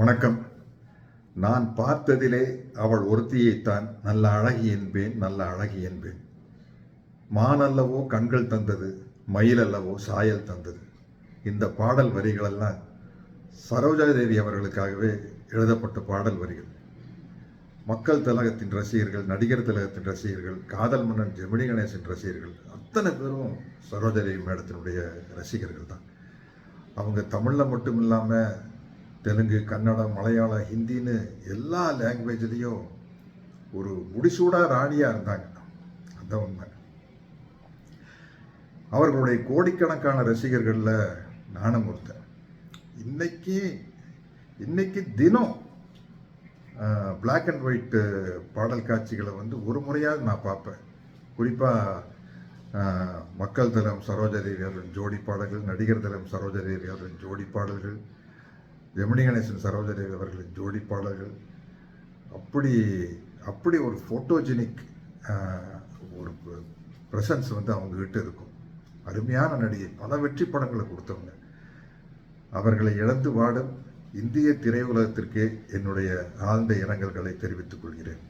வணக்கம். நான் பார்த்ததிலே அவள் ஒருத்தியைத்தான் நல்ல அழகி என்பேன் நல்ல அழகி என்பேன். மானல்லவோ கண்கள் தந்தது மயில் அல்லவோ சாயல் தந்தது. இந்த பாடல் வரிகளெல்லாம் சரோஜாதேவி அவர்களுக்காகவே எழுதப்பட்ட பாடல் வரிகள். மக்கள் திலகத்தின் ரசிகர்கள் நடிகர் திலகத்தின் ரசிகர்கள் காதல் மன்னன் ஜெமினி கணேசன் ரசிகர்கள் அத்தனை பேரும் சரோஜாதேவி மேடத்தினுடைய ரசிகர்கள் தான். அவங்க தமிழில் மட்டும் இல்லாமல் தெலுங்கு கன்னடம் மலையாளம் ஹிந்தின்னு எல்லா லாங்குவேஜ்லேயும் ஒரு முடிசூடாக ராணியாக இருந்தாங்க. அந்த உண்மை. அவர்களுடைய கோடிக்கணக்கான ரசிகர்களில் நானும் ஒருத்தன். இன்னைக்கு இன்னைக்கு தினம் பிளாக் அண்ட் ஒயிட்டு பாடல் காட்சிகளை வந்து ஒரு முறையாவது நான் பார்ப்பேன். குறிப்பாக மக்கள் தலம் சரோஜரி அவர்களின் ஜோடி பாடல்கள் நடிகர் தலம் சரோஜரி அவர்களின் ஜோடி பாடல்கள் ஜெமினி கணேசன் சரோஜாதேவி அவர்களின் ஜோடிப்பாளர்கள் அப்படி அப்படி ஒரு ஃபோட்டோஜெனிக் ஒரு ப்ரெசன்ஸ் வந்து அவங்கக்கிட்ட இருக்கும். அருமையான நடிகை. பல வெற்றி படங்களை கொடுத்தவங்க. அவர்களை இழந்து வாடும் இந்திய திரையுலகத்திற்கே என்னுடைய ஆழ்ந்த இரங்கல்களை தெரிவித்துக் கொள்கிறேன்.